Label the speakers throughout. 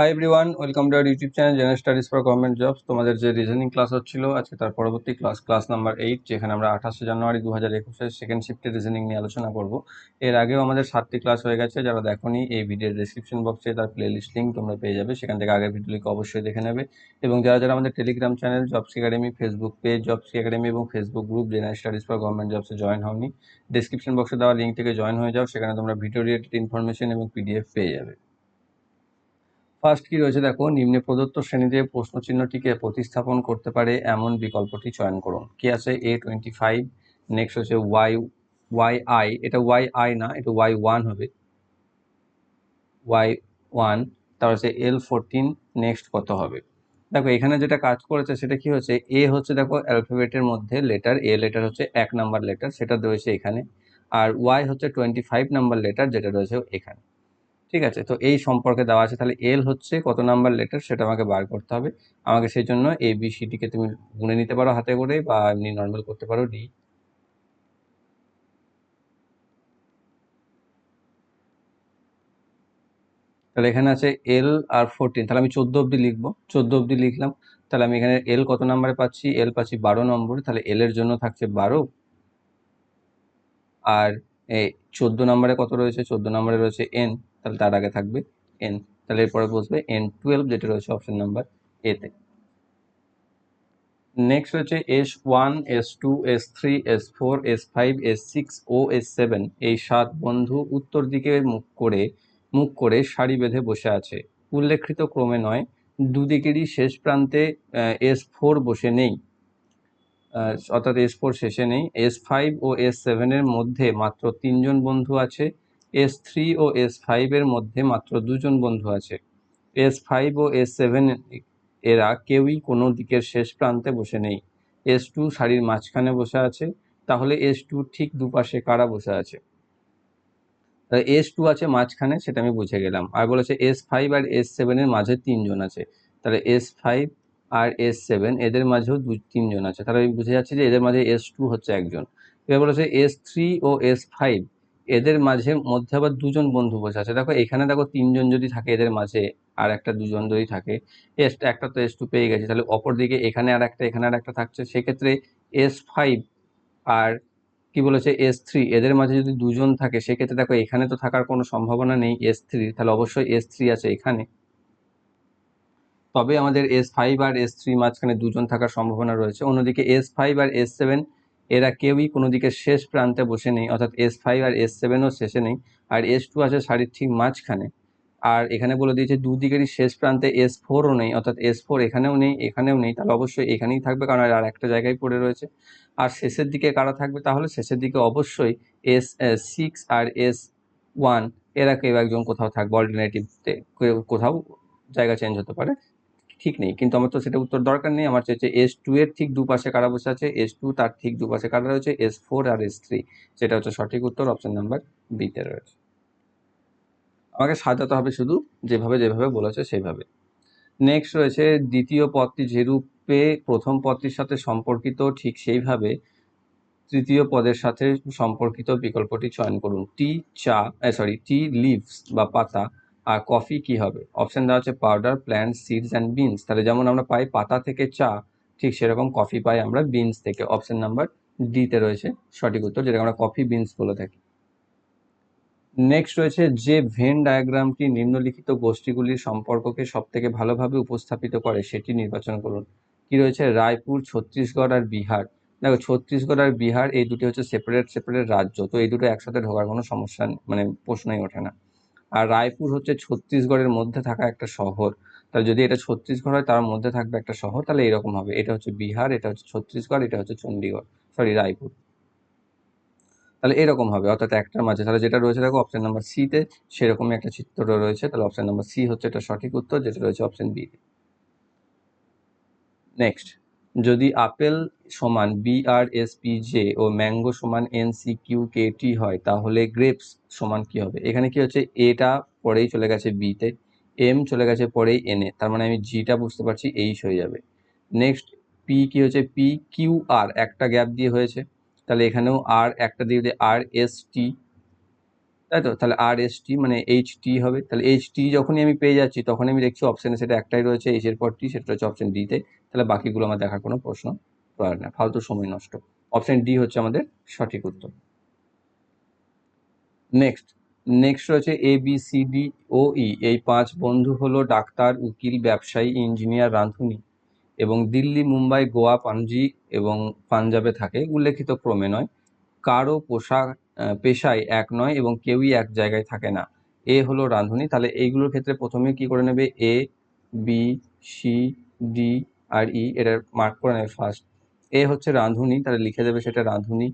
Speaker 1: Hi everyone welcome to our YouTube channel general studies for government jobs তোমাদের যে reasoning class হচ্ছিল, আজকে তার পরবর্তী ক্লাস ক্লাস নাম্বার এইট যেখানে আমরা আঠাশে জানুয়ারি দু হাজার একুশের সেকেন্ড শিফটের রিজনিং নিয়ে আলোচনা করব। এর আগেও আমাদের সাতটি ক্লাস হয়ে গেছে, যারা দেখোনি, এই ভিডিওর ডিসক্রিপশন বক্সে তার প্লে লিস্ট লিঙ্ক তোমরা পেয়ে যাবে। সেখান থেকে আগের ভিডিওগুলিকে অবশ্যই দেখে নেবে। এবং যারা যারা আমাদের Telegram channel jobs academy Facebook page jobs academy এবং Facebook group general studies for government জবসে join হওনি ডিসক্রিপশন বক্সে দেওয়া লিঙ্ক থেকে জয়েন হয়ে যাও, সেখানে তোমরা ভিডিও রিলেটেড ইনফরমেশন এবং পিডিএফ পেয়ে যাবে। ফার্স্ট কি রয়েছে দেখো নিম্নে প্রদত্ত শ্রেণীতে প্রশ্নচিহ্নটিকে প্রতিস্থাপন করতে পারে এমন বিকল্পটি চয়ন করুন। কি আছে? এ টোয়েন্টি ফাইভ নেক্সট হচ্ছে ওয়াই ওয়াই আই এটা ওয়াই আই না, এটা ওয়াই ওয়ান হবে। ওয়াই ওয়ান তারপর হচ্ছে এল ফোরটিন নেক্সট কত হবে? দেখো, এখানে যেটা কাজ করেছে সেটা কি হচ্ছে? এ হচ্ছে দেখো অ্যালফাবেটের মধ্যে লেটার এ লেটার হচ্ছে এক নাম্বার লেটার সেটা রয়েছে এখানে। আর ওয়াই হচ্ছে টোয়েন্টি ফাইভ নাম্বার লেটার যেটা রয়েছে এখানে। ঠিক আছে? তো এই সম্পর্কে দেওয়া আছে। তাহলে এল হচ্ছে কত নাম্বার লেটার সেটা আমাকে বার করতে হবে। আমাকে সেই জন্য এ বি সিটিকে তুমি গুনে নিতে পারো হাতে করে বা এমনি নর্মাল করতে পারো ডি তাহলে এখানে আছে এল আর ফোরটিন তাহলে আমি চোদ্দ অবধি লিখব। চোদ্দ অবধি লিখলাম। তাহলে আমি এখানে এল কত নাম্বারে পাচ্ছি? এল পাচ্ছি বারো নম্বরে। তাহলে এল এর জন্য থাকছে বারো। আর চোদ্দ নম্বরে কত রয়েছে? চোদ্দ নম্বরে রয়েছে এন তাহলে তার আগে থাকবে এন তাহলে এরপরে বসবে এন টুয়েলভ যেটা রয়েছে অপশন নাম্বার এতে নেক্সট হচ্ছে S one S two S three S four S five S six ও এস সেভেন এই সাত বন্ধু উত্তর দিকে মুখ করে মুখ করে সারি বেঁধে বসে আছে। উল্লেখিত ক্রমে নয়, দুদিকেরই শেষ প্রান্তে এস ফোর বসে নেই। অর্থাৎ এস ফোর শেষে নেই। এস ফাইভ ও এস সেভেনের মধ্যে মাত্র তিনজন বন্ধু আছে। এস থ্রি ও এস ফাইভের মধ্যে মাত্র দুজন বন্ধু আছে। এস ফাইভ ও এস সেভেন এরা কেউই কোনো দিকের শেষ প্রান্তে বসে নেই। এস টু শাড়ির মাঝখানে বসে আছে, তাহলে এস টু ঠিক দুপাশে কারা বসে আছে? এস টু আছে মাঝখানে, সেটা আমি বুঝে গেলাম। আর বলেছে এস ফাইভ আর এস সেভেনের মাঝে তিনজন আছে। তাহলে এস ফাইভ আর এস সেভেন, এদের মাঝেও দু, তিনজন আছে। তাহলে আমি বুঝে যাচ্ছি যে এদের মাঝে এস টু হচ্ছে একজন। এবার বলেছে এস থ্রি ও এস ফাইভ এদের মাঝে মধ্যে আবার দুজন বন্ধু বসে আছে। দেখো, এখানে দেখো তিনজন যদি থাকে এদের মাঝে, আর একটা দুজন যদি থাকে, এস একটা তো এস টু পেয়ে গেছে। তাহলে অপর দিকে এখানে আর একটা, এখানে আর একটা থাকছে। সেক্ষেত্রে এস ফাইভ আর কি বলেছে? S three. এদের মাঝে যদি দুজন থাকে, সেক্ষেত্রে দেখো এখানে তো থাকার কোনো সম্ভাবনা নেই এস থ্রি। তাহলে অবশ্যই এস থ্রি আছে এখানে। তবে আমাদের এস ফাইভ আর এস থ্রি মাঝখানে দুজন থাকার সম্ভাবনা রয়েছে। অন্যদিকে এস ফাইভ আর এস সেভেন এরা কেউই কোনো দিকে শেষ প্রান্তে বসে নেই, অর্থাৎ এস ফাইভ আর এস সেভেনও শেষে নেই, আর এস টু আছে শাড়ির ঠিক মাঝখানে। আর এখানে বলে দিয়েছে দুদিকেরই শেষ প্রান্তে এস ফোরও নেই, অর্থাৎ এস ফোর এখানেও নেই এখানেও নেই, তাহলে অবশ্যই এখানেই থাকবে, কারণ আর একটা জায়গায় পড়ে রয়েছে। আর শেষের দিকে কারা থাকবে? তাহলে শেষের দিকে অবশ্যই এস সিক্স আর এস ওয়ান এরা কেউ একজন কোথাও থাকবে অল্টারনেটিভতে কোথাও জায়গা চেঞ্জ হতে পারে। ঠিক নেই। কিন্তু আমার তো সেটা উত্তর দরকার নেই। আমার চাইছে এস টু এর ঠিক দুপাশে কারা বসে আছে? এস টু তার ঠিক দুপাশে কারা রয়েছে? এস ফোর আর এস থ্রি সেটা হচ্ছে সঠিক উত্তর অপশন নাম্বার বিতে রয়েছে। আমাকে সাজাতে হবে শুধু যেভাবে যেভাবে বলেছে সেভাবে নেক্সট রয়েছে, দ্বিতীয় পদটি যেরূপে প্রথম পদটির সাথে সম্পর্কিত ঠিক সেইভাবে তৃতীয় পদের সাথে সম্পর্কিত বিকল্পটি চয়ন করুন। টি চা সরি টি লিভস বা পাতা আর কফি কি হবে? অপশান দেওয়া হচ্ছে powder plant seeds and beans তাহলে যেমন আমরা পাই পাতা থেকে চা, ঠিক সেরকম কফি পাই আমরা বিনস থেকে। অপশান নাম্বার ডিতে রয়েছে, সঠিক উত্তর যেটা আমরা কফি বিনস বলে থাকি। নেক্সট রয়েছে যে ভেন ডায়াগ্রামটি নিম্নলিখিত গোষ্ঠীগুলির সম্পর্ককে সবথেকে ভালোভাবে উপস্থাপিত করে, সেটি নির্বাচন করুন। কি রয়েছে? রায়পুর, ছত্তিশগড় আর বিহার। দেখো, ছত্তিশগড় আর বিহার, এই দুটি হচ্ছে সেপারেট সেপারেট রাজ্য, তো এই দুটো একসাথে ঢোকার কোনো সমস্যা মানে প্রশ্নই ওঠে না। আর রায়পুর হচ্ছে ছত্তিশগড়ের মধ্যে থাকা একটা শহর। তাহলে যদি এটা ছত্তিশগড় হয়, তার মধ্যে থাকবে একটা শহর, তাহলে এরকম হবে। এটা হচ্ছে বিহার, এটা হচ্ছে ছত্তিশগড়, এটা হচ্ছে চণ্ডীগড় সরি রায়পুর। তাহলে এরকম হবে, অর্থাৎ একটার মাঝে। তাহলে যেটা রয়েছে, দেখো অপশন নাম্বার সিতে সেরকমই একটা চিত্র রয়েছে। তাহলে অপশন নাম্বার সি হচ্ছে এটা সঠিক উত্তর, যেটা রয়েছে অপশন বিতে নেক্সট যদি আপেল সমান B R S P J ও ম্যাঙ্গো সমান N C Q K T হয়, তাহলে গ্রেপস সমান কি হবে? এখানে কি হচ্ছে? এটা পরেই চলে গেছে বিতে এম চলে গেছে পরেই এনে তার মানে আমি জিটা বুঝতে পারছি এইচ হয়ে যাবে। নেক্সট পি কি হচ্ছে? পি কিউ আর একটা গ্যাপ দিয়ে হয়েছে। তাহলে এখানেও আর একটা দিয়ে আর এস টি তাই তো? তাহলে আর এস টি মানে এইচ টি হবে। তাহলে এইচ টি যখনই আমি পেয়ে যাচ্ছি তখন আমি দেখছি অপশানে সেটা একটাই রয়েছে এইচ এর পর টি সেটা হচ্ছে অপশন ডিতে তাহলে বাকিগুলো আমার দেখার কোনো প্রশ্ন পড়ে না, ফালতু সময় নষ্ট। অপশন ডি হচ্ছে আমাদের সঠিক উত্তর। নেক্সট নেক্সট রয়েছে A B C D O E এই পাঁচ বন্ধু হলো ডাক্তার, উকিল, ব্যবসায়ী, ইঞ্জিনিয়ার, রাঁধুনি এবং দিল্লি, মুম্বাই, গোয়া পাঞ্জি এবং পাঞ্জাবে থাকে। উল্লেখিত ক্রমে নয়। কারও পোশাক পেশায় এক নয় এবং কেউই এক জায়গায় থাকে না। এ হলো রাঁধুনি। তাহলে এইগুলোর ক্ষেত্রে প্রথমে কি করে নেবে? এ বি সি ডি আর ই এটার মার্ক করে নেবে ফার্স্ট এ হচ্ছে রাঁধুনি তাহলে লিখে দেবে সেটা রাঁধুনি।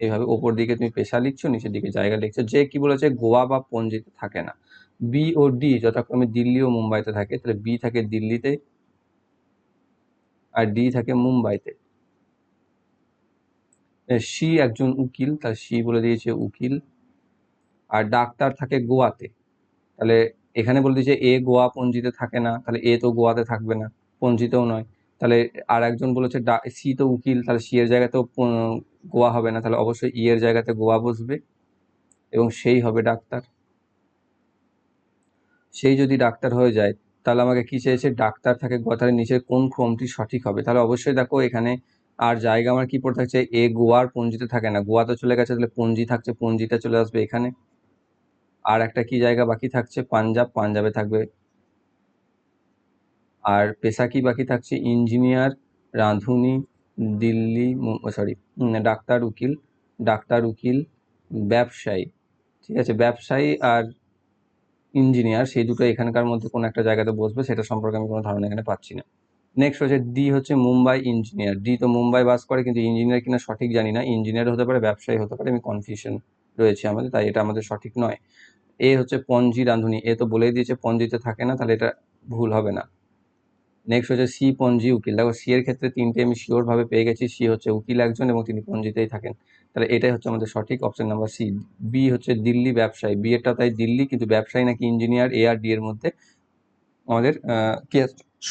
Speaker 1: এইভাবে ওপর দিকে তুমি পেশা লিখছো নিচের দিকে জায়গা লিখছো। যে কি বলেছে, গোয়া বা পঞ্জিতে থাকে না। বি ও ডি যথাক্রমে দিল্লি ও মুম্বাইতে থাকে, তাহলে বি থাকে দিল্লিতে আর ডি থাকে মুম্বাইতে। সি একজন উকিল তার সি বলে দিয়েছে উকিল। আর ডাক্তার থাকে গোয়াতে, তাহলে এখানে বলে দিয়েছে এ গোয়া পঞ্জিতে থাকে না, তাহলে এ তো গোয়াতে থাকবে না, পঞ্জিতেও নয়। তাহলে আর একজন বলেছে সি তো উকিল, তাহলে সি এর জায়গাতেও গোয়া হবে না, তাহলে অবশ্যই ই এর জায়গাতে গোয়া বসবে এবং সেই হবে ডাক্তার। সেই যদি ডাক্তার হয়ে যায়, তাহলে আমাকে কি চেয়েছে? ডাক্তার থাকে তাহলে নিচের কোন ক্রমটি সঠিক হবে? তাহলে অবশ্যই দেখো এখানে আর জায়গা আমার কি পড়ে থাকছে? এ গোয়ার পঞ্জিতে থাকে না। গোয়া তো চলে গেছে, তাহলে পঞ্জি থাকছে, পঞ্জিটা চলে আসবে এখানে। আর একটা কি জায়গা বাকি থাকছে? পাঞ্জাব, পাঞ্জাবে থাকবে। আর পেশা কি বাকি থাকছে ইঞ্জিনিয়ার, রাঁধুনি, দিল্লি সরি ডাক্তার উকিল ডাক্তার উকিল, ব্যবসায়ী, ঠিক আছে? ব্যবসায়ী আর ইঞ্জিনিয়ার, সেই দুটো এখানকার মধ্যে কোনো একটা জায়গাতে বসবে, সেটা সম্পর্কে আমি কোনো ধারণা এখানে পাচ্ছি না। নেক্সট হচ্ছে ডি হচ্ছে মুম্বাই ইঞ্জিনিয়ার। ডি তো মুম্বাই বাস করে, কিন্তু ইঞ্জিনিয়ার কিনা সঠিক জানি না। ইঞ্জিনিয়ার হতে পারে, ব্যবসায়ী হতে পারে, আমি কনফিউশন রয়েছে আমাদের, তাই এটা আমাদের সঠিক নয়। এ হচ্ছে পঞ্জি রাঁধুনি। এ তো বলেই দিয়েছে, পঞ্জিতে থাকে না, তাহলে এটা ভুল হবে না। নেক্সট হচ্ছে সি পঞ্জি উকিল। দেখো সি এর ক্ষেত্রে তিনটে আমি শিওর ভাবে পেয়ে গেছি। সি হচ্ছে উকিল একজন এবং তিনি পঞ্জিতেই থাকেন। তাহলে এটাই হচ্ছে আমাদের সঠিক অপশন নাম্বার সি বি হচ্ছে দিল্লি ব্যবসায়ী। বি এরটা তাই দিল্লি, কিন্তু ব্যবসায়ী নাকি ইঞ্জিনিয়ার এ আর ডি এর মধ্যে আমাদের কি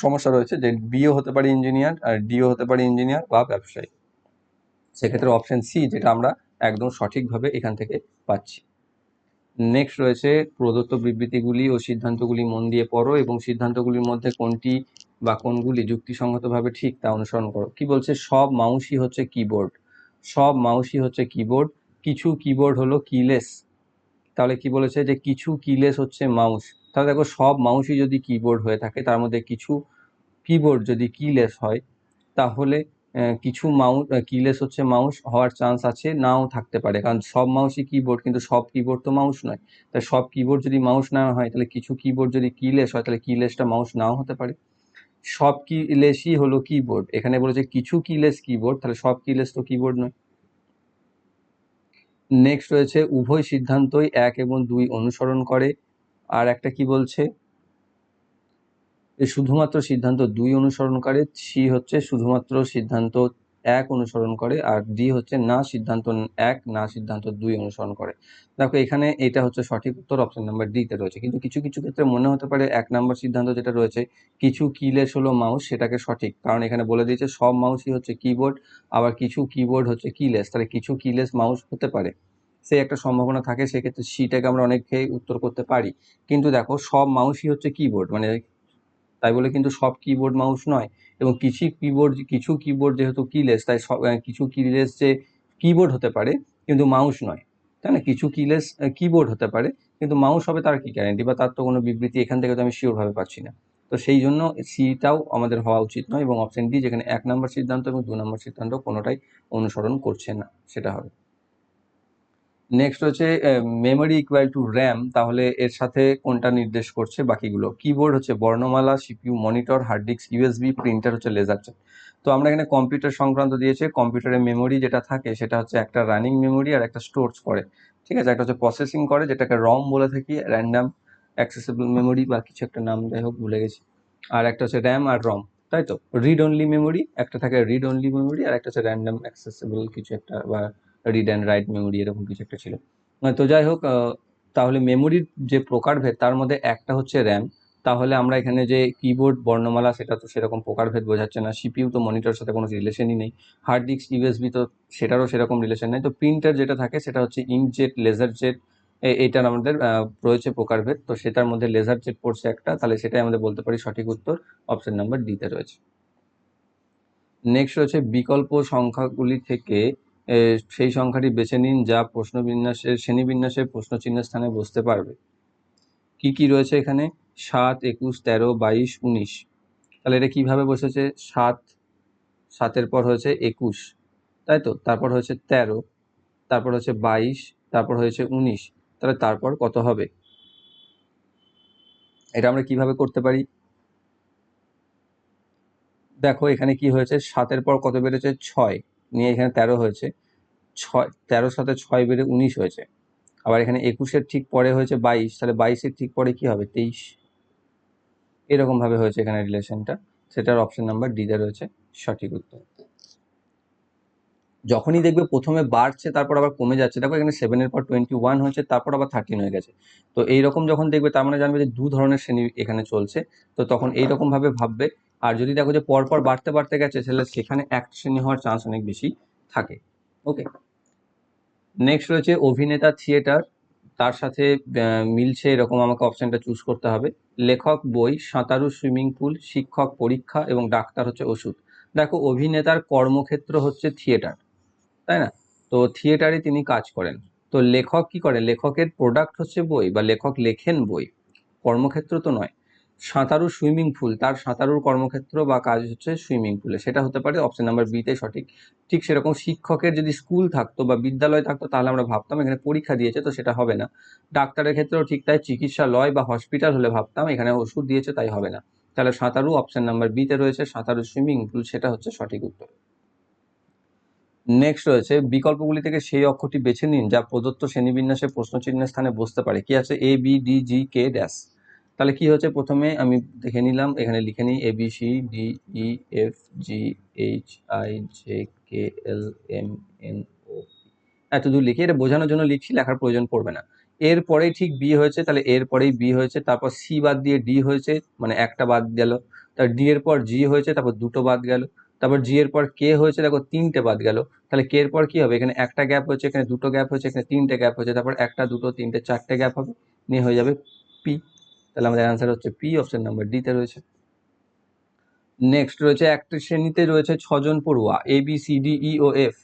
Speaker 1: সমস্যা রয়েছে যে বিও হতে পারে ইঞ্জিনিয়ার আর ডিও হতে পারে ইঞ্জিনিয়ার বা ব্যবসায়ী। সেক্ষেত্রে অপশন সি যেটা আমরা একদম সঠিকভাবে এখান থেকে পাচ্ছি। নেক্সট রয়েছে প্রদত্ত বিবৃতিগুলি ও সিদ্ধান্তগুলি মন দিয়ে পড়ো এবং সিদ্ধান্তগুলির মধ্যে কোনটি বা কোনগুলি যুক্তিসঙ্গতভাবে ঠিক তা অনুসরণ করো। কি বলছে? সব মাউসই হচ্ছে কিবোর্ড সব মাউসই হচ্ছে কিবোর্ড কিছু কিবোর্ড হলো কিলেস তাহলে কি বলেছে যে কিছু কিলেস হচ্ছে মাউস তাহলে দেখো সব মাউসই যদি কিবোর্ড হয়ে থাকে, তার মধ্যে কিছু কিবোর্ড যদি কিলেস হয়, তাহলে কিছু মাউস কিলেস হচ্ছে মাউস হওয়ার চান্স আছে, নাও থাকতে পারে। কারণ সব মাউসই কিবোর্ড কিন্তু সব কিবোর্ড তো মাউস নয়। তাই সব কিবোর্ড যদি মাউস না হয়, তাহলে কিছু কিবোর্ড যদি কিলেস হয়, তাহলে কিলেসটা মাউস নাও হতে পারে। সব কিলেসই হলো কিবোর্ড এখানে বলেছে কিছু কিলেস কিবোর্ড তাহলে সব কিলেস তো কিবোর্ড নয়। নেক্সট রয়েছে, উভয় সিদ্ধান্তই এক এবং দুই অনুসরণ করে। আর একটা কি বলছে? শুধুমাত্র সিদ্ধান্ত দুই অনুসরণ করে, সি হচ্ছে শুধুমাত্র সিদ্ধান্ত এক অনুসরণ করে আর ডি হচ্ছে না সিদ্ধান্ত এক, না সিদ্ধান্ত দুই অনুসরণ করে। দেখো, এখানে এটা হচ্ছে সঠিক উত্তর অপশন নাম্বার ডিতে রয়েছে। কিন্তু কিছু কিছু ক্ষেত্রে মনে হতে পারে এক নাম্বার সিদ্ধান্ত যেটা রয়েছে, কিছু কিলেস হলো মাউস সেটাকে সঠিক। কারণ এখানে বলে দিয়েছে সব মাউসই হচ্ছে কিবোর্ড আবার কিছু কিবোর্ড হচ্ছে কিলেস তাহলে কিছু কিলেস মাউস হতে পারে। সেই একটা সম্ভাবনা থাকে, সেক্ষেত্রে সিটাকে আমরা অনেককেই উত্তর করতে পারি। কিন্তু দেখো, সব মাউসই হচ্ছে কিবোর্ড মানে তাই বলে কিন্তু সব কিবোর্ড মাউস নয়। এবং কিছু কিবোর্ড কিছু কিবোর্ড যেহেতু কিলেস তাই কিছু কিলেস যে কিবোর্ড হতে পারে, কিন্তু মাউস নয়। তাই না? কিছু কিলেস কিবোর্ড হতে পারে, কিন্তু মাউস হবে তার কি গ্যারেন্টি বা তার তো কোনো বিবৃতি এখান থেকে তো আমি শিওরভাবে পাচ্ছি না। তো সেই জন্য সিটাও আমাদের হওয়া উচিত নয় এবং অপশন ডি যেখানে এক নম্বর সিদ্ধান্ত এবং দু নম্বর সিদ্ধান্ত কোনোটাই অনুসরণ করছে না, সেটা হবে। নেক্সট হচ্ছে মেমোরি ইকুয়াল টু র্যাম তাহলে এর সাথে কোনটা নির্দেশ করছে বাকিগুলো? কিবোর্ড হচ্ছে বর্ণমালা CPU monitor hard disk USB printer হচ্ছে লেজার চার্ট তো আমরা এখানে কম্পিউটার সংক্রান্ত দিয়েছে কম্পিউটারের মেমোরি যেটা থাকে, সেটা হচ্ছে একটা রানিং মেমোরি আর একটা স্টোরস করে। ঠিক আছে? একটা হচ্ছে প্রসেসিং করে, যেটাকে রম বলে থাকি র্যান্ডাম অ্যাক্সেসিবল মেমোরি বা কিছু একটা নাম যাই হোক, ভুলে গেছি। আর একটা হচ্ছে র্যাম আর রম তাই তো? রিড অনলি মেমোরি একটা থাকে রিড অনলি মেমোরি আর একটা হচ্ছে র্যান্ডাম অ্যাক্সেসিবল কিছু একটা বা রিড অ্যান্ড রাইট মেমোরি এরকম কিছু একটা ছিল। তো যাই হোক তাহলে মেমোরির যে প্রকারভেদ তার মধ্যে একটা হচ্ছে র্যাম তাহলে আমরা এখানে যে কিবোর্ড বর্ণমালা, সেটা তো সেরকম প্রকারভেদ বোঝাচ্ছে না। সিপিইউ তো মনিটর সাথে কোনো রিলেশনই নেই। হার্ড ডিস্ক ইউএসবি তো সেটারও সেরকম রিলেশন নেই। তো প্রিন্টার যেটা থাকে, সেটা হচ্ছে ইঙ্কজেট লেজার জেট এ- এইটার আমাদের রয়েছে প্রকারভেদ তো সেটার মধ্যে লেজার জেট পড়ছে একটা, তাহলে সেটাই আমাদের বলতে পারি সঠিক উত্তর। অপশন নাম্বার ডিতে রয়েছে। নেক্সট রয়েছে বিকল্প সংখ্যাগুলি থেকে সেই সংখ্যাটি বেছে নিন যা প্রশ্ন বিন্যাসের শ্রেণীবিন্যাসের প্রশ্ন চিহ্নের স্থানে বসতে পারবে। কি কি রয়েছে এখানে? সাত, একুশ, তেরো, বাইশ, উনিশ। তাহলে এটা কীভাবে বসেছে? সাত, সাতের পর হয়েছে একুশ, তাই তো? তারপর হয়েছে তেরো, তারপর হচ্ছে বাইশ, তারপর হয়েছে উনিশ, তাহলে তারপর কত হবে? এটা আমরা কীভাবে করতে পারি? দেখো এখানে কি হয়েছে? সাতের পর কত বেড়েছে? ছয়। নিয়ে এখানে তেরো হয়েছে। ছয় তেরোর সাথে ছয় বেড়ে উনিশ হয়েছে। আবার এখানে একুশের ঠিক পরে হয়েছে বাইশ, তাহলে বাইশের ঠিক পরে কি হবে? তেইশ। এরকম ভাবে হয়েছে এখানে রিলেশনটা সেটার অপশন নাম্বার ডিতে রয়েছে, সঠিক উত্তর। যখনই দেখবে প্রথমে বাড়ছে, তারপর আবার কমে যাচ্ছে। দেখো এখানে সেভেনের পর টোয়েন্টি ওয়ান হয়েছে, তারপর আবার থার্টিন হয়ে গেছে। তো এইরকম যখন দেখবে, তার মানে জানবে যে দু ধরনের শ্রেণি এখানে চলছে। তো তখন এইরকম ভাবে ভাববে আর যদি দেখো যে পরপর বাড়তে বাড়তে গেছে তাহলে সেখানে এক শ্রেণি হওয়ার চান্স অনেক বেশি থাকে। ওকে নেক্সট রয়েছে অভিনেতা থিয়েটার তার সাথে মিলছে এরকম আমাকে অপশনটা চুজ করতে হবে। লেখক বই সাঁতারু সুইমিং পুল শিক্ষক পরীক্ষা এবং ডাক্তার হচ্ছে ওষুধ। দেখো অভিনেতার কর্মক্ষেত্র হচ্ছে থিয়েটার তাই না? তো থিয়েটারে তিনি কাজ করেন। তো লেখক কি করে? লেখকের প্রোডাক্ট হচ্ছে বই বা লেখক লেখেন বই। কর্মক্ষেত্র তো নয়। সাঁতারু সুইমিং পুল, তার সাঁতারুর কর্মক্ষেত্র বা কাজ হচ্ছে সুইমিং পুলে। সেটা হতে পারে অপশন নাম্বার বিতে সঠিক। ঠিক সেরকম শিক্ষকের যদি স্কুল থাকতো বা বিদ্যালয় থাকতো, তাহলে আমরা ভাবতাম এখানে পরীক্ষা দিয়েছে, তো সেটা হবে না। ডাক্তারের ক্ষেত্রেও ঠিক তাই চিকিৎসালয় বা হসপিটাল হলে ভাবতাম এখানে ওষুধ দিয়েছে, তাই হবে না। তাহলে সাঁতারু অপশন নাম্বার বিতে রয়েছে, সাঁতারু সুইমিং পুল, সেটা হচ্ছে সঠিক উত্তর। নেক্সট রয়েছে, বিকল্পগুলি থেকে সেই অক্ষরটি বেছে নিন যা প্রদত্ত শ্রেণীবিন্যাসে প্রশ্নচিহ্নের স্থানে বসতে পারে। কি আছে? A B D G K dash তাহলে কি হচ্ছে প্রথমে আমি দেখে নিলাম, এখানে লিখে নিই A B C D E F G H I J K L M N O এত দূর লিখে, এটা বোঝানোর জন্য লিখছি, লেখার প্রয়োজন পড়বে না। এর পরেই ঠিক বি হয়েছে, তাহলে এর পরেই বি হয়েছে, তারপর সি বাদ দিয়ে ডি হয়েছে মানে একটা বাদ গেল। তার ডি এর পর জি হয়েছে, তারপর দুটো বাদ গেল। তারপর জি এর পর কে হয়েছে, দেখো তিনটে বাদ গেল। তাহলে কে এর পর কি হবে? এখানে একটা গ্যাপ হচ্ছে এখানে দুটো গ্যাপ হচ্ছে এখানে তিনটে গ্যাপ হচ্ছে তারপর একটা, দুটো, তিনটে, চারটে গ্যাপ হবে। নিয়ে হয়ে যাবে পি তাহলে আমাদের অ্যান্সার হচ্ছে পি অপশন নাম্বার ডিতে রয়েছে। নেক্সট রয়েছে একটি শ্রেণীতে রয়েছে ছজন পড়ুয়া A B C D E O F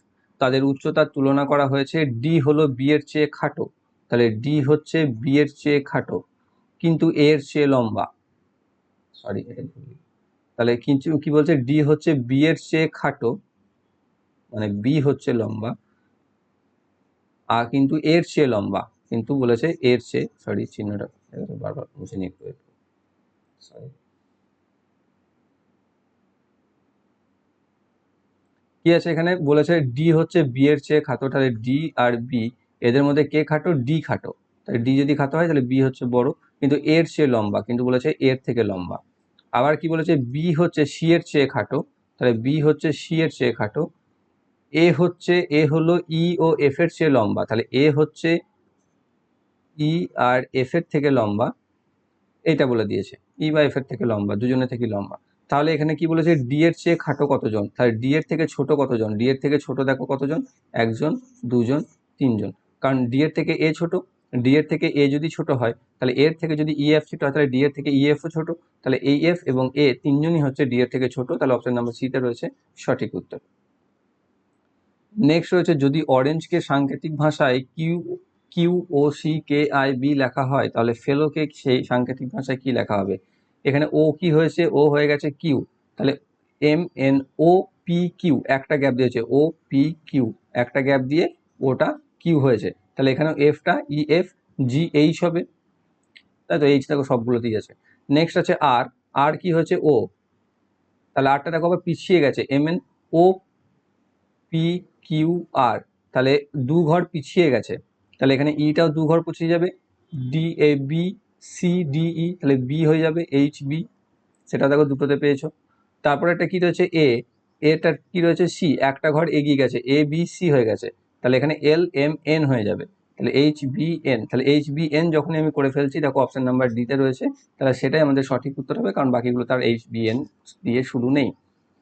Speaker 1: তাদের উচ্চতার তুলনা করা হয়েছে ডি হলো বি এর চেয়ে খাটো। তাহলে ডি হচ্ছে বি এর চেয়ে খাটো, কিন্তু এর চেয়ে লম্বা। সরি তাহলে কিন্তু কি বলছে? ডি হচ্ছে বি এর চেয়ে খাটো মানে বি হচ্ছে লম্বা, আর কিন্তু এর চেয়ে লম্বা, কিন্তু বলেছে এর চেয়ে সরি চিহ্নটা বারবার মুছে নিয়ে সরি কি আছে এখানে? বলেছে ডি হচ্ছে বি এর চেয়ে খাটো, তাহলে ডি আর বি এদের মধ্যে কে খাটো? ডি খাটো। তাহলে ডি যদি খাটো হয়, তাহলে বি হচ্ছে বড়, কিন্তু এর চেয়ে লম্বা, কিন্তু বলেছে এর থেকে লম্বা। আবার কি বলেছে? বি হচ্ছে সি এর চেয়ে খাটো, তাহলে বি হচ্ছে সি এর চেয়ে খাটো। এ হচ্ছে এ হলো ই ও এফ এর চেয়ে লম্বা, তাহলে এ হচ্ছে ই আর এফ এর থেকে লম্বা এটা বলে দিয়েছে। ই বা এফ এর থেকে লম্বা দুজনের থেকে লম্বা। তাহলে এখানে কি বলেছে? ডি এর চেয়ে খাটো কতজন? তাহলে ডি এর থেকে ছোট কতজন? ডি এর থেকে ছোট দেখো কতজন? একজন, দুজন, তিনজন। কারণ ডি এর থেকে এ ছোট ডি এর থেকে এ যদি ছোট হয়, তাহলে এর থেকে যদি ই এফ ছোট হয়, তাহলে ডি এর থেকে ই এফও ছোট। তাহলে এই এফ এবং এ তিনজনই হচ্ছে ডি এর থেকে ছোট। তাহলে অপশন নাম্বার সিতে রয়েছে সঠিক উত্তর। নেক্সট রয়েছে, যদি অরেঞ্জকে সাংকেতিক ভাষায় Q Q O C K I B লেখা হয়, তাহলে ফেলোকে সেই সাংকেতিক ভাষায় কি লেখা হবে? এখানে ও কি হয়েছে? ও হয়ে গেছে কিউ তাহলে M N O P Q একটা গ্যাপ দিয়েছে ও পি কিউ একটা গ্যাপ দিয়ে ওটা কিউ হয়েছে, তাহলে এখানে এফটা ই এফ জি এইচ হবে তাই তো এইচ দেখো সবগুলোতেই আছে। নেক্সট আছে আর আর কি হয়েছে ও তাহলে আরটা দেখো আবার পিছিয়ে গেছে M N O P Q আর তাহলে দু ঘর পিছিয়ে গেছে। তাহলে এখানে ইটাও দু ঘর পিছিয়ে যাবে। D A B C D E তাহলে বি হয়ে যাবে এইচ বি সেটা দেখো দুটোতে পেয়েছ। তারপরে একটা কী রয়েছে এ এটার কী রয়েছে সি একটা ঘর এগিয়ে গেছে। এ বি সি হয়ে গেছে। তাহলে এখানে এল এম এন হয়ে যাবে। তাহলে এইচ বি এন তাহলে এইচ বি এন যখনই আমি করে ফেলছি, দেখো অপশন নাম্বার ডিতে রয়েছে। তাহলে সেটাই আমাদের সঠিক উত্তর হবে, কারণ বাকিগুলো তার এইচ বি এন দিয়ে শুরু নেই।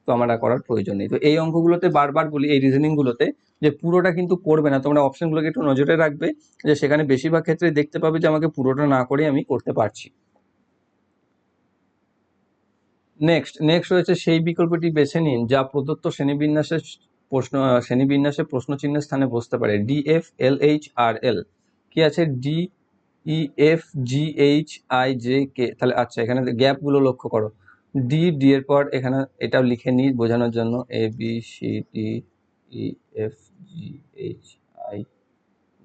Speaker 1: তো আমার আর করার প্রয়োজন নেই। তো এই অঙ্কগুলোতে বারবার বলি, এই রিজনিং গুলোতে যে পুরোটা কিন্তু করবে না। তোমরা অপশনগুলোকে একটু নজরে রাখবে যে সেখানে বেশিরভাগ ক্ষেত্রে দেখতে পাবে যে আমাকে পুরোটা না করে আমি করতে পারছি। নেক্সট নেক্সট রয়েছে সেই বিকল্পটি বেছে নিন যা প্রদত্ত শ্রেণীবিন্যাসের প্রশ্ন শ্রেণীবিন্যাসে প্রশ্ন চিহ্নের স্থানে বসতে পারে। D F L H R L কি আছে? D E F G H I J K তাহলে আচ্ছা এখানে গ্যাপগুলো লক্ষ্য করো। ডি ডি এর পর এখানে এটাও লিখে নিই বোঝানোর জন্য A B C D E F G H I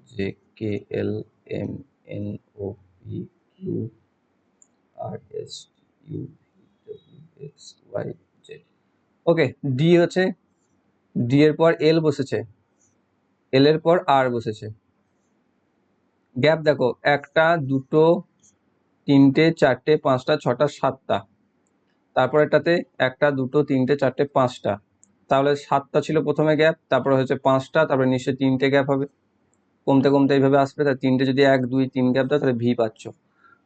Speaker 1: J K L M N O P Q R S U X Y Z okay D হচ্ছে ডি এর পর এল বসেছে এল এর পর আর বসেছে। গ্যাপ দেখো, একটা, দুটো, তিনটে, চারটে, পাঁচটা, ছটা, সাতটা। তারপর এটাতে একটা, দুটো, তিনটে, চারটে, পাঁচটা। তাহলে সাতটা ছিল প্রথমে গ্যাপ, তারপরে হচ্ছে পাঁচটা, তারপরে নিশ্চয়ই তিনটে গ্যাপ হবে। কমতে কমতে এইভাবে আসবে, তাহলে তিনটে যদি এক, দুই, তিন গ্যাপ দাও, তাহলে ভি পাচ্ছ।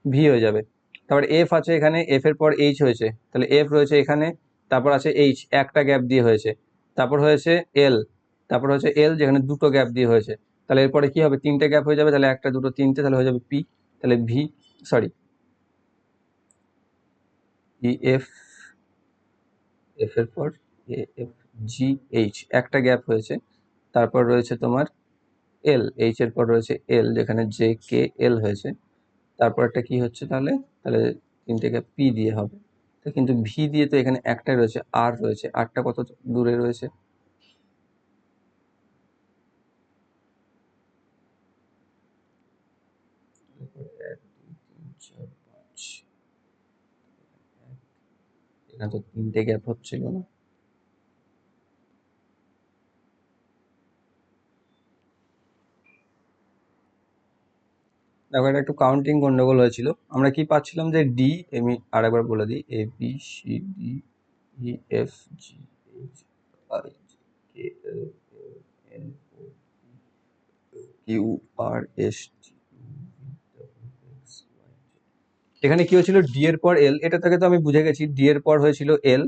Speaker 1: ভি হয়ে যাবে। তারপর এফ আছে এখানে এফ এর পর এইচ হয়েছে। তাহলে এফ রয়েছে এখানে, তারপর আছে এইচ একটা গ্যাপ দিয়ে হয়েছে। তারপর হয়েছে এল তারপর হচ্ছে এল যেখানে দুটো গ্যাপ দিয়ে হয়েছে। তাহলে এরপরে কি হবে? তিনটে গ্যাপ হয়ে যাবে, তাহলে একটা, দুটো, তিনটে, তাহলে হয়ে যাবে পি তাহলে V sorry E F F এর পর এফ জি এইচ একটা গ্যাপ হয়েছে। তারপর রয়েছে তোমার এল এইচ এর পর রয়েছে এল যেখানে জে কে এল হয়েছে। তারপর একটা কি হচ্ছে তাহলে? তাহলে তিনটে গ্যাপ পি দিয়ে হবে। তো কিন্তু ভি দিয়ে তো এখানে একটাই রয়েছে আর রয়েছে। আরটা কত দূরে রয়েছে এক দুই তিন চার পাঁচ এখানে তো তিনটে গ্যাপ হচ্ছিল না। দেখো, এটা একটু কাউন্টিং গন্ডগোল হয়েছিল। আমরা কি পাচ্ছিলাম যে ডি আমি আরেকবার বলে দিই। A B C D E F G H I K L N O Q R S T এখানে কি হয়েছিল? ডি এর পর এল এটা থেকে তো আমি বুঝে গেছি ডি এর পর হয়েছিল এল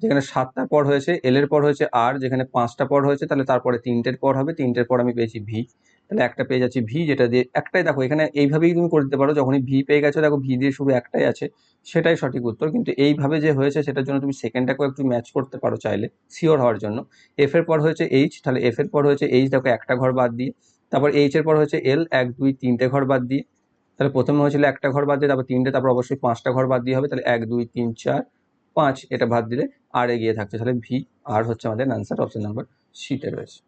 Speaker 1: যেখানে সাতটা পর হয়েছে এল এর পর হয়েছে আর যেখানে পাঁচটা পর হয়েছে, তাহলে তারপরে তিনটের পর হবে, তিনটের পর আমি পেয়েছি ভি তাহলে একটা পেয়ে যাচ্ছি ভি যেটা দিয়ে একটাই দেখো, এখানে এইভাবেই তুমি করে দিতে পারো, যখনই ভি পেয়ে গেছো, দেখো ভি দিয়ে শুধু একটাই আছে, সেটাই সঠিক উত্তর, কিন্তু এইভাবে যে হয়েছে, সেটার জন্য তুমি সেকেন্ডটাকেও একটু ম্যাচ করতে পারো চাইলে শিওর হওয়ার জন্য। এফ এর পর হয়েছে এইচ তাহলে এফ এর পর হয়েছে এইচ দেখো একটা ঘর বাদ দিয়ে, তারপর এইচ এর পর হয়েছে এল এক, দুই, তিনটে ঘর বাদ দিয়ে তাহলে প্রথমে হয়েছিল একটা ঘর বাদ দিয়ে, তারপর তিনটে, তারপর অবশ্যই পাঁচটা ঘর বাদ দিয়ে হবে, তাহলে এক, দুই, তিন, চার, পাঁচ এটা বাদ দিলে আর এগিয়ে থাকছে। তাহলে ভি আর হচ্ছে আমাদের আনসার অপশন নাম্বার সিটে রয়েছে।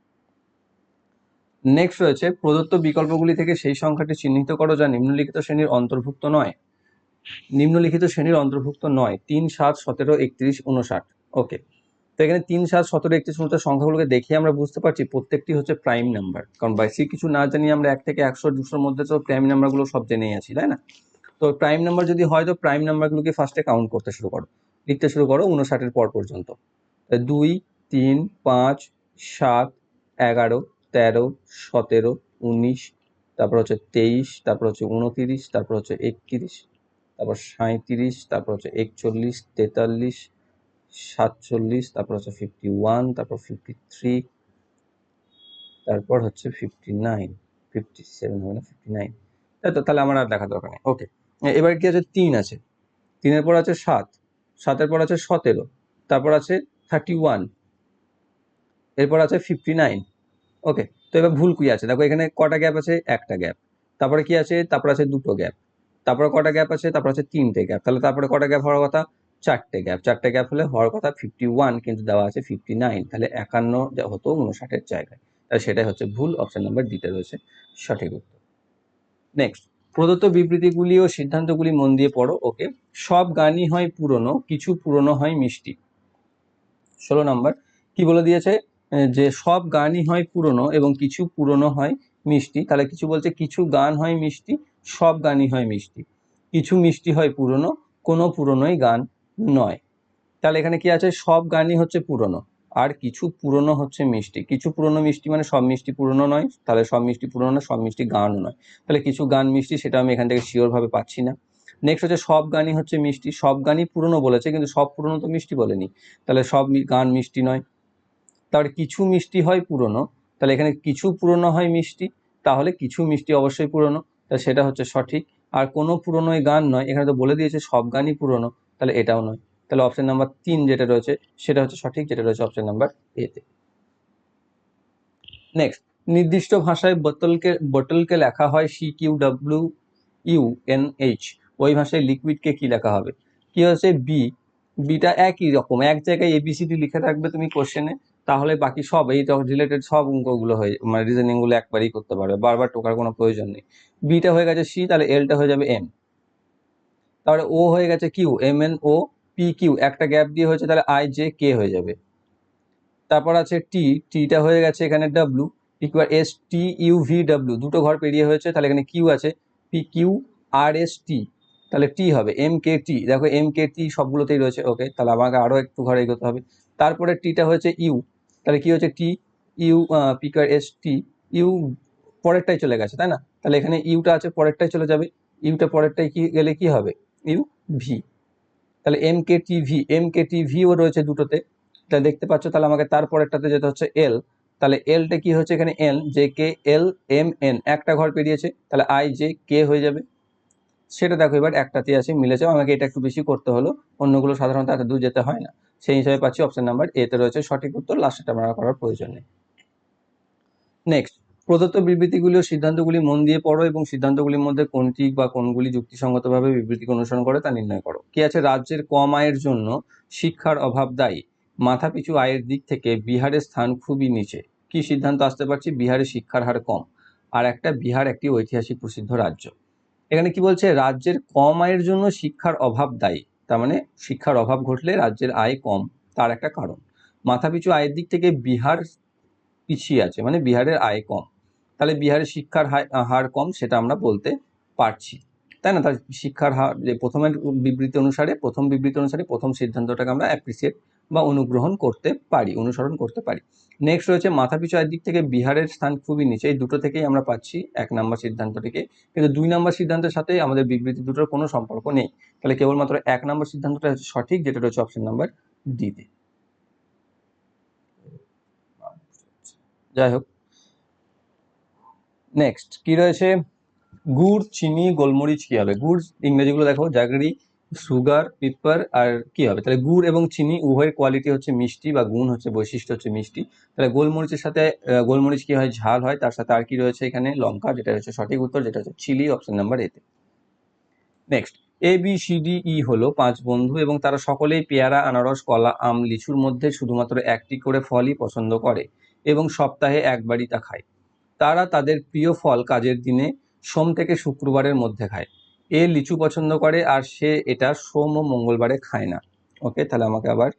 Speaker 1: নেক্সট রয়েছে, প্রদত্ত বিকল্পগুলি থেকে সেই সংখ্যাটি চিহ্নিত করো যা নিম্নলিখিত শ্রেণির অন্তর্ভুক্ত নয়। নিম্নলিখিত শ্রেণির অন্তর্ভুক্ত নয়। তিন, সাত, সতেরো, একত্রিশ উনষাট ওকে তো এখানে তিন, সাত, সতেরো, একত্রিশ উনষাট সংখ্যাগুলোকে দেখে আমরা বুঝতে পারছি প্রত্যেকটি হচ্ছে প্রাইম নাম্বার কারণ বেসিক কিছু না জানি আমরা এক থেকে একশো, দুশোর মধ্যে তো প্রাইম নাম্বারগুলো সব জেনেই আছি, তাই না? তো প্রাইম নাম্বার যদি হয় তো প্রাইম নাম্বারগুলোকে ফার্স্টে কাউন্ট করতে শুরু করো। লিখতে শুরু করো উনষাটের পর পর্যন্ত। দুই, তিন, পাঁচ, সাত, এগারো, তেরো, সতেরো, উনিশ, তারপর হচ্ছে তেইশ, তারপর হচ্ছে উনতিরিশ, তারপর হচ্ছে একত্রিশ, তারপর সাঁত্রিশ তারপর হচ্ছে একচল্লিশ, তেতাল্লিশ সাতচল্লিশ, তারপর হচ্ছে ফিফটি ওয়ান তারপর ফিফটি থ্রি তারপর হচ্ছে ফিফটি নাইন ফিফটি সেভেন হবে না ফিফটি নাইন তাই তো তাহলে আমার আর দেখা দরকার নেই। ওকে এবার কি আছে? তিন আছে। তিনের পর আছে সাত। সাতের পর আছে সতেরো। তারপর আছে থার্টি ওয়ান এরপর আছে ফিফটি নাইন ওকে তো এবার ভুল কি আছে? দেখো, এখানে কটা গ্যাপ আছে? একটা গ্যাপ তারপরে কি আছে? তারপর আছে দুটো গ্যাপ তারপরে কটা গ্যাপ আছে? তারপর আছে তিনটে গ্যাপ তাহলে তারপরে কটা গ্যাপ হওয়ার কথা? চারটে গ্যাপ চারটে গ্যাপ হলে হওয়ার কথা ফিফটি ওয়ান কিন্তু দেওয়া আছে ফিফটি নাইন তাহলে একান্ন হতো উনষাটের জায়গায়। তাহলে সেটাই হচ্ছে ভুল অপশন নাম্বার ডিতে রয়েছে সঠিক উত্তর। নেক্সট প্রদত্ত বিবৃতিগুলি ও সিদ্ধান্তগুলি মন দিয়ে পড়ো ওকে সব গানই হয় পুরনো, কিছু পুরনো হয় মিষ্টি। ষোলো নম্বর কি বলে দিয়েছে? যে সব গানই হয় পুরনো এবং কিছু পুরনো হয় মিষ্টি, তাহলে কিছু বলছে কিছু গান হয় মিষ্টি, সব গানই হয় মিষ্টি। কিছু মিষ্টি হয় পুরনো, কোনো পুরনোই গান নয়। তাহলে এখানে কি আছে? সব গানই হচ্ছে পুরনো। আর কিছু পুরনো হচ্ছে মিষ্টি। কিছু পুরনো মিষ্টি মানে সব মিষ্টি পুরনো নয়। তাহলে সব মিষ্টি পুরনো না সব মিষ্টি গানও নয়। তাহলে কিছু গান মিষ্টি সেটা আমি এখান থেকে শিওরভাবে পাচ্ছি না। নেক্সট হচ্ছে সব গানই হচ্ছে মিষ্টি। সব গানই পুরনো বলেছে, কিন্তু সব পুরনো তো মিষ্টি বলেনি। তাহলে সব গান মিষ্টি নয়। তাহলে কিছু মিষ্টি হয় পুরনো। তাহলে এখানে কিছু পুরনো হয় মিষ্টি। তাহলে কিছু মিষ্টি অবশ্যই পুরনো। তাহলে সেটা হচ্ছে সঠিক। আর কোনো পুরনোই গান নয়। এখানে তো বলে দিয়েছে সব গানই পুরনো। তাহলে এটাও নয়। তাহলে অপশন নাম্বার তিন যেটা রয়েছে, সেটা হচ্ছে সঠিক, যেটা রয়েছে অপশন নাম্বার এতে নেক্সট নির্দিষ্ট ভাষায় বোতলকে বোতলকে লেখা হয় C Q W U N H ওই ভাষায় লিকুইডকে কি লেখা হবে? কি হচ্ছে? বি বিটা একই রকম, এক জায়গায় এবিসিডি লিখে রাখবে তুমি কোশ্চেনে তাহলে বাকি সব, এই রিলেটেড সব অঙ্কগুলো হয়ে মানে রিজনিংগুলো একবারই করতে পারবে, বারবার টোকার কোনো প্রয়োজন নেই। বিটা হয়ে গেছে সি তাহলে এলটা হয়ে যাবে এম তাহলে ও হয়ে গেছে Q M N O P Q একটা গ্যাপ দিয়ে হয়েছে, তাহলে আই জে কে হয়ে যাবে। তারপর আছে টি টিটা হয়ে গেছে এখানে W equal S T U V W দুটো ঘর পেরিয়ে হয়েছে, তাহলে এখানে কিউ আছে P Q R S T তাহলে টি হবে এম কে টি দেখো এম কে টি সবগুলোতেই রয়েছে ওকে তাহলে আমাকে আরও একটু ঘরে এগোতে হবে। তারপরে টিটা হয়েছে ইউ তাহলে কি হচ্ছে টি ইউ পিকার এস টি ইউ পরেরটাই চলে গেছে, তাই না? তাহলে এখানে ইউটা আছে, পরেরটাই চলে যাবে ইউটা পরেরটাই কি, গেলে কি হবে? ইউ ভি তাহলে M K T V M K T ভিও রয়েছে দুটোতে। তাহলে দেখতে পাচ্ছ, তাহলে আমাকে তারপরেরটাতে যেতে হচ্ছে এল তাহলে এলটা কি হচ্ছে এখানে? N J K L M N একটা ঘর পেরিয়েছে, তাহলে আই জে কে হয়ে যাবে। সেটা দেখো, এবার একটাতে আছে, মিলেছে। আমাকে এটা একটু বেশি করতে হলো, অন্যগুলো সাধারণত এত দূর যেতে হয় না। সেই হিসাবে পাচ্ছি অপশন নাম্বার এতে রয়েছে সঠিক উত্তর লাস্টটা আমরা করার প্রয়োজন নেই। নেক্সট প্রদত্ত বিবৃতিগুলি ও সিদ্ধান্তগুলি মন দিয়ে পড়ো এবং সিদ্ধান্তগুলির মধ্যে কোনটি বা কোনগুলি যুক্তিসঙ্গতভাবে বিবৃতিকে অনুসরণ করে তা নির্ণয় করো। কি আছে? রাজ্যের কম আয়ের জন্য শিক্ষার অভাব দায়ী। মাথাপিছু আয়ের দিক থেকে বিহারের স্থান খুবই নিচে। কি সিদ্ধান্ত আসতে পারছি? বিহারে শিক্ষার হার কম। আর একটা, বিহার একটি ঐতিহাসিক প্রসিদ্ধ রাজ্য। এখানে কি বলছে? রাজ্যের কম আয়ের জন্য শিক্ষার অভাব দায়ী। তার মানে শিক্ষার অভাব ঘটলে রাজ্যের আয় কম। তার একটা কারণ। মাথাপিছু আয়ের দিক থেকে বিহার পিছিয়ে আছে মানে বিহারের আয় কম। তাহলে বিহারের শিক্ষার হার- হার কম, সেটা আমরা বলতে পারছি। তাই না? তার শিক্ষার হার, যে প্রথমের বিবৃতি অনুসারে, প্রথম বিবৃতি অনুসারে প্রথম সিদ্ধান্তটাকে আমরা অ্যাপ্রিসিয়েট বা অনুগ্রহণ করতে পারি, অনুসরণ করতে পারি। নেক্সট রয়েছে মাথাপিছু আয়ের দিক থেকে বিহারের স্থান খুবই নিচে, এই দুটো থেকেই আমরা পাচ্ছি এক নম্বর সিদ্ধান্তটিকে। কিন্তু দুই নম্বর সিদ্ধান্তের সাথে আমাদের বিবৃতি দুটোর কোনো সম্পর্ক নেই। তাহলে কেবলমাত্র এক নম্বর সিদ্ধান্তটা হচ্ছে সঠিক, যেটা রয়েছে অপশন নাম্বার ডিতে যাই হোক নেক্সট কি রয়েছে? গুড়, চিনি, গোলমরিচ কি হবে? গুড়, ইংরেজিগুলো দেখো জাগরি সুগার পিপার আর কি হবে? তাহলে গুড় এবং চিনি উভয়ের কোয়ালিটি হচ্ছে মিষ্টি বা গুণ হচ্ছে বৈশিষ্ট্য হচ্ছে মিষ্টি। তাহলে গোলমরিচের সাথে গোলমরিচ কি হয়? ঝাল হয়, তার সাথে আর কি রয়েছে এখানে? লঙ্কা, যেটা হচ্ছে সঠিক উত্তর, যেটা হচ্ছে চিলি অপশন নাম্বার এতে next A B C D E হলো পাঁচ বন্ধু এবং তারা সকলেই পেয়ারা, আনারস, কলা, আম, লিচুর মধ্যে শুধুমাত্র একটি করে ফলই পছন্দ করে এবং সপ্তাহে একবারই তা খায়। তারা তাদের প্রিয় ফল কাজের দিনে সোম থেকে শুক্রবারের মধ্যে খায়। এ লিচু পছন্দ করে আর সে এটা সোম ও মঙ্গলবারে খায় না। ওকে, তাহলে আমাকে আবার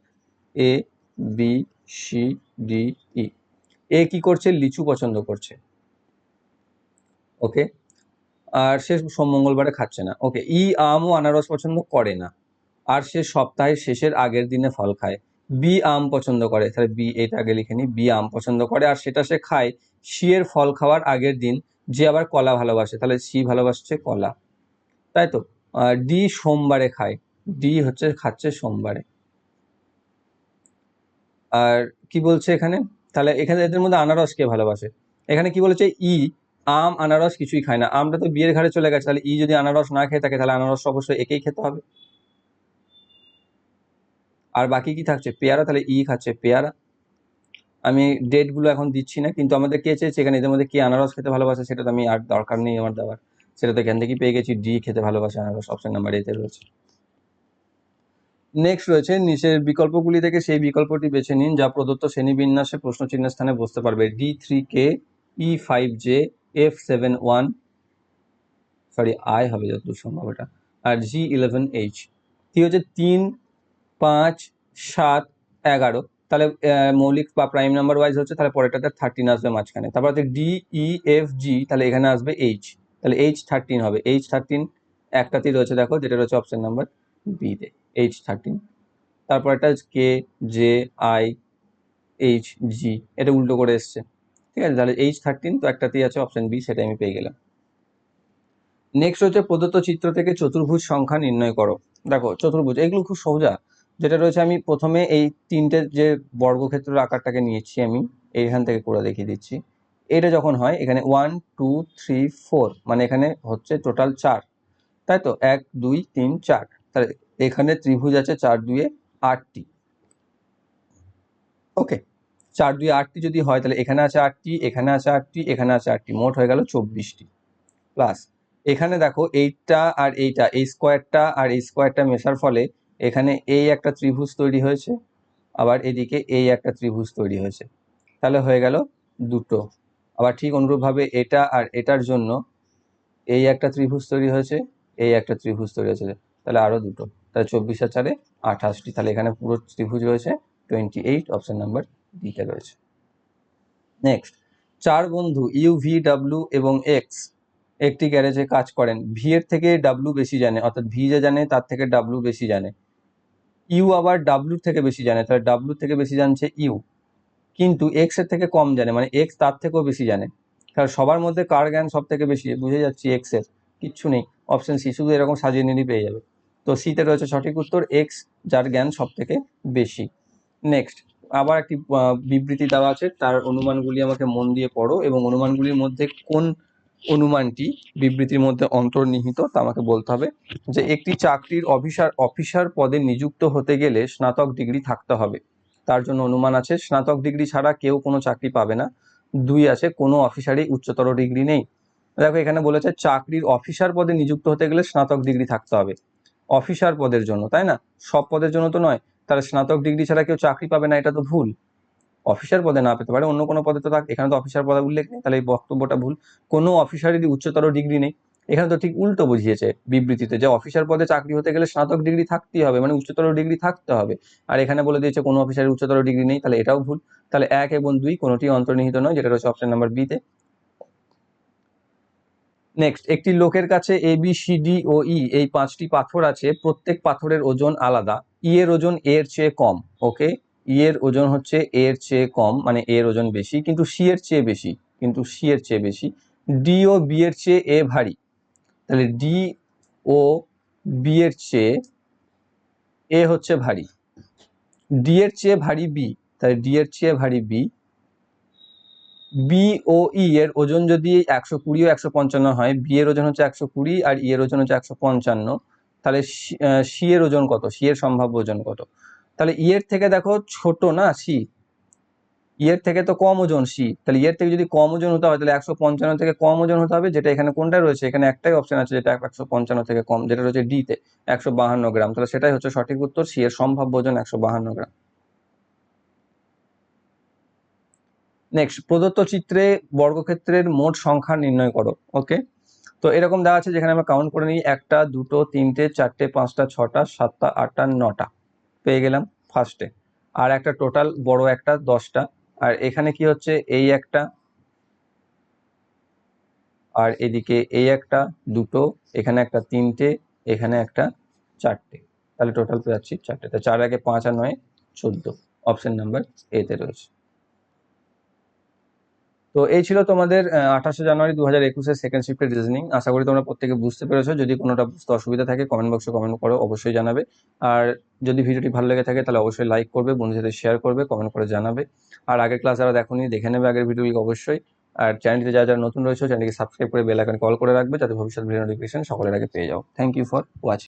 Speaker 1: A, B, C, D, E. এ কি করছে? লিচু পছন্দ করছে। ওকে, আর সে সোম মঙ্গলবারে খাচ্ছে না। ওকে, ই, আম ও আনারস পছন্দ করে না। আর সে সপ্তাহের শেষের আগের দিনে ফল খায়। বি, আম পছন্দ করে। তাহলে বি এটা আগে লিখে নি। বি, আম পছন্দ করে। আর সেটা সে খায় এর ফল খাওয়ার আগের দিন, যে আবার কলা ভালোবাসে, তাহলে সি ভালোবাসছে কলা। তাই তো? ডি সোমবারে খায়। ডি হচ্ছে খাচ্ছে সোমবারে। আর কি বলছে এখানে? তাহলে এখানে এদের মধ্যে আনারস কে ভালোবাসে? এখানে কি বলেছে? ই, আম, আনারস কিছুই খায় না। আমটা তো বিয়ের ঘাড়ে চলে গেছে, তাহলে ই যদি আনারস না খেয়ে থাকে, তাহলে আনারস অবশ্যই একেই খেতে হবে। আর বাকি কি থাকছে? পেয়ারা, তাহলে ই খাচ্ছে পেয়ারা। আমি ডেটগুলো এখন দিচ্ছি না, কিন্তু আমাদের কে চেয়েছে এখানে? এদের মধ্যে কে আনারস খেতে ভালোবাসে সেটা তো আমি আর দরকার নেই আমার দেওয়ার। সেটা তো এখান থেকেই পেয়ে গেছি ডি খেতে ভালোবাসে আনারস অপশন নাম্বার এতে রয়েছে। নেক্সট রয়েছে, নিচের বিকল্পগুলি থেকে সেই বিকল্পটি বেছে নিন যা প্রদত্ত শ্রেণীবিন্যাসে প্রশ্ন চিহ্নের স্থানে বসতে পারবে। D three K E five J F seven one sorry I হবে যতদূর সম্ভব এটা, আর জি ইলেভেন এইচ কি হচ্ছে তিন, পাঁচ, সাত, এগারো। তাহলে মৌলিক বা প্রাইম নাম্বার ওয়াইজ হচ্ছে, তাহলে পরেরটাতে থার্টিন আসবে মাঝখানে। তারপর হচ্ছে ডি ই এফ জি তাহলে এখানে আসবে এইচ তাহলে এইচ থার্টিন হবে। এইচ থার্টিন একটাতেই রয়েছে দেখো, যেটা রয়েছে অপশন নাম্বার বি তে। এইচ থার্টিন তারপর একটা K J I H G এটা উল্টো করে এসছে। ঠিক আছে, তাহলে এইচ থার্টিন তো একটাতেই আছে অপশন বি সেটা আমি পেয়ে গেলাম। নেক্সট হচ্ছে প্রদত্ত চিত্র থেকে চতুর্ভুজ সংখ্যা নির্ণয় করো। দেখো, চতুর্ভুজ, এগুলো খুব সহজা যেটা রয়েছে, আমি প্রথমে এই তিনটে যে বর্গক্ষেত্রের আকারটাকে নিয়েছি আমি, এইখান থেকে করে দেখিয়ে দিচ্ছি। এটা যখন হয়, এখানে ওয়ান টু থ্রি ফোর মানে এখানে হচ্ছে টোটাল চার। তাই তো? এক, দুই, তিন, চার। তাহলে এখানে ত্রিভুজ আছে চার দুয়ে আটটি। ওকে চার দুই আটটি যদি হয়, তাহলে এখানে আছে আটটি, এখানে আছে আটটি, এখানে আছে আটটি। মোট হয়ে গেল চব্বিশটি। প্লাস এখানে দেখো এইটা আর এইটা, এই স্কোয়ারটা আর এই স্কোয়ারটা মেশার ফলে এখানে এই একটা ত্রিভুজ তৈরি হয়েছে, আবার এদিকে এই একটা ত্রিভুজ তৈরি হয়েছে। তাহলে হয়ে গেল দুটো। আবার ঠিক অনুরূপভাবে এটা আর এটার জন্য এই একটা ত্রিভুজ তৈরি হয়েছে এই একটা ত্রিভুজ তৈরি হয়েছে। তাহলে আরও দুটো। তাহলে চব্বিশ আর চারে আঠাশটি। তাহলে এখানে পুরো ত্রিভুজ রয়েছে টোয়েন্টি এইট অপশন নাম্বার ডিতে রয়েছে। নেক্সট চার বন্ধু ইউ ভি ডাব্লিউ এবং এক্স একটি গ্যারেজে কাজ করেন। ভি এর থেকে ডাব্লু বেশি জানে, অর্থাৎ ভি যে জানে, তার থেকে ডাব্লু বেশি জানে। ইউ আবার ডাব্লুর থেকে বেশি জানে, তাহলে ডাব্লু থেকে বেশি জানছে ইউ। কিন্তু এক্সের থেকে কম জানে মানে এক্স তার থেকেও বেশি জানে। কারণ সবার মধ্যে কার জ্ঞান সব থেকে বেশি, বুঝে যাচ্ছি এক্সের। কিচ্ছু নেই অপশন সি শুধু এরকম সাজিয়ে নিলেই পেয়ে যাবে। তো সিতে রয়েছে সঠিক উত্তর এক্স যার জ্ঞান সব থেকে বেশি। নেক্সট আবার একটি বিবৃতি দেওয়া আছে, তার অনুমানগুলি আমাকে মন দিয়ে পড়ো এবং অনুমানগুলির মধ্যে কোন অনুমানটি বিবৃতির মধ্যে অন্তর্নিহিত, তা আমাকে বলতে হবে যে একটি চাকরির অফিসার অফিসার পদে নিযুক্ত হতে গেলে স্নাতক ডিগ্রি থাকতে হবে। তার জন্য অনুমান আছে, স্নাতক ডিগ্রি ছাড়া কেউ কোনো চাকরি পাবে না। দুই আছে, কোনো অফিসারই উচ্চতর ডিগ্রি নেই। দেখো, এখানে বলেছে চাকরির অফিসার পদে নিযুক্ত হতে গেলে স্নাতক ডিগ্রি থাকতে হবে। অফিসার পদের জন্য, তাই না? সব পদের জন্য তো নয়। তাহলে স্নাতক ডিগ্রি ছাড়া কেউ চাকরি পাবে না, এটা তো ভুল। অফিসার পদে না পেতে পারে, অন্য কোনো পদে তো থাক এখানে তো অফিসার পদে উল্লেখ নেই, তাহলে এই বক্তব্যটা ভুল। কোনো অফিসারেরই উচ্চতর ডিগ্রি নেই, এখানে তো ঠিক উল্টো বুঝিয়েছে বিবৃতিতে যে অফিসার পদে চাকরি হতে গেলে স্নাতক ডিগ্রি থাকতেই হবে মানে উচ্চতর ডিগ্রি থাকতে হবে। আর এখানে বলে দিয়েছে কোনো অফিসারের উচ্চতর ডিগ্রি নেই, তাহলে এটাও ভুল। তাহলে এক এবং দুই কোনোটি অন্তর্নিহিত নয়, যেটা রয়েছে অপশন নাম্বার বিতে নেক্সট একটি লোকের কাছে A B C D O E এই পাঁচটি পাথর আছে, প্রত্যেক পাথরের ওজন আলাদা। ই এর ওজন এর চেয়ে কম ওকে ই এর ওজন হচ্ছে এ এর চেয়ে কম মানে এ এর ওজন বেশি, কিন্তু সি এর চেয়ে বেশি, কিন্তু সি এর চেয়ে বেশি। ডি ও বি এর চেয়ে এ ভারী। তাহলে ডি ও বি এর চেয়ে এ হচ্ছে ভারী। ডি এর চেয়ে ভারী বি, তাহলে ডি এর চেয়ে ভারী বি। বি ও ই এর ওজন যদি একশো কুড়ি ও একশো পঞ্চান্ন হয় বি এর ওজন হচ্ছে একশো কুড়ি আর ই এর ওজন হচ্ছে একশো পঞ্চান্ন, তাহলে সি এর ওজন কত? সি এর সম্ভাব্য ওজন কত? তাহলে ইয়ের থেকে দেখো ছোট না সি ইয়ের থেকে তো কম ওজন সি তাহলে ইয়ের থেকে যদি কম ওজন হতে হয়, তাহলে একশো পঞ্চান্ন থেকে কম ওজন হতে হবে, যেটা এখানে কোনটা রয়েছে? এখানে একটাই অপশন আছে, যেটা একশো পঞ্চান্ন থেকে কম, যেটা রয়েছে ডি তে, একশো বাহান্ন গ্রাম। তাহলে সেটাই হচ্ছে সঠিক উত্তর সি এর সম্ভাব্য ওজন একশো বাহান্ন গ্রাম। নেক্সট প্রদত্ত চিত্রে বর্গক্ষেত্রের মোট সংখ্যা নির্ণয় করো ওকে তো এরকম দেওয়া আছে, যেখানে আমরা কাউন্ট করে নিই, একটা, দুটো, তিনটে, চারটে, পাঁচটা, ছটা, সাতটা, আটটা, নটা। পেয়ে গেলাম ফার্স্টে আর একটা টোটাল বড় একটা দশটা। আর এখানে কি হচ্ছে? এই একটা। আর এদিকে এই একটা, দুটো, এখানে একটা তিনটে, এখানে একটা চারটে। তাহলে টোটাল পেয়ে যাচ্ছি চারটে। তা চার আগে পাঁচ আর নয়, চোদ্দ। অপশান নাম্বার এতে রয়েছে। তো এই ছিল তোমাদের আঠাশে জানুয়ারি দু হাজার একুশের সেকেন্ড শিফটের রিজনিং আশা করি তোমরা প্রত্যেকে বুঝতে পেরেছ। যদি কোনোটা বুঝতে অসুবিধা থাকে কমেন্ট বক্সে কমেন্ট করো, অবশ্যই জানাবে। আর যদি ভিডিওটি ভালো লেগে থাকে, তাহলে অবশ্যই লাইক করবে, বন্ধুদের শেয়ার করবে কমেন্ট করে জানাবে। আর আগের ক্লাস যারা দেখোনি, দেখে নেবে আগের ভিডিওগুলি অবশ্যই। আর চ্যানেলটিতে যারা যারা নতুন রয়েছে চ্যানেলকে সাবস্ক্রাইব করে বেল আইকন কল করে রাখবে, যাতে ভবিষ্যৎ ভিডিও নোটিফিকেশন সকলের আগে পেয়ে যাও। Thank you for watching